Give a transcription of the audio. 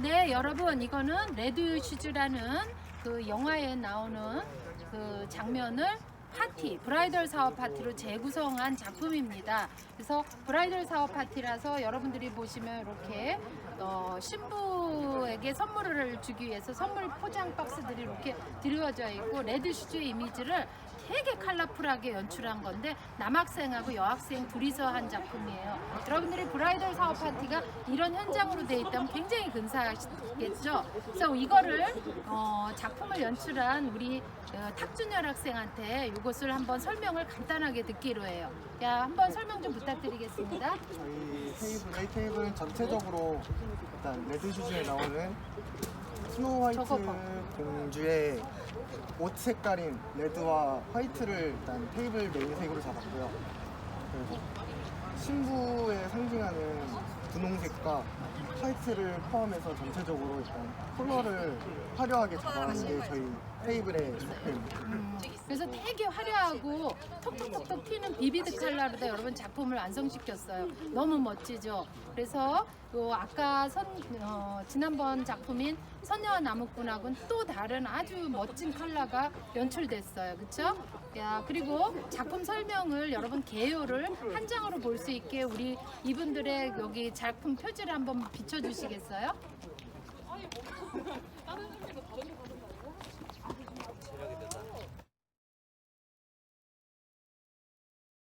네, 여러분 이거는 레드 슈즈라는 그 영화에 나오는 그 장면을 파티, 브라이덜 사업 파티로 재구성한 작품입니다. 그래서 브라이덜 사업 파티라서 여러분들이 보시면 이렇게 어, 신부에게 선물을 주기 위해서 선물 포장 박스들이 이렇게 드리워져 있고 레드 슈즈의 이미지를 되게 컬러풀하게 연출한 건데 남학생하고 여학생 둘이서 한 작품이에요. 여러분들이 브라이덜 사업 파티가 이런 현장으로 돼 있다면 굉장히 근사하겠죠. 그래서 이거를 어, 작품을 연출한 우리 어, 탁준열 학생한테 이것을 한번 설명을 간단하게 듣기로 해요. 야, 한번 설명 좀 부탁드리겠습니다. 저희 테이블, A 테이블은 전체적으로 일단 레드 슈즈에 나오는 스노우 화이트 저거 봐. 공주의 옷 색깔인 레드와 화이트를 일단 테이블 메인색으로 잡았고요. 그리고 신부의 상징하는 분홍색과 화이트를 포함해서 전체적으로 일단 컬러를 화려하게 잡아놓은 게 저희 음, 그래서 되게 화려하고 톡톡톡톡 튀는 비비드 컬러로 여러분 작품을 완성시켰어요. 너무 멋지죠. 그래서 요 아까 선, 어, 지난번 작품인 선녀와 나무꾼하고는 또 다른 아주 멋진 컬러가 연출됐어요. 그렇죠? 야 그리고 작품 설명을 여러분 개요를 한 장으로 볼 수 있게 우리 이분들의 여기 작품 표지를 한번 비춰 주시겠어요?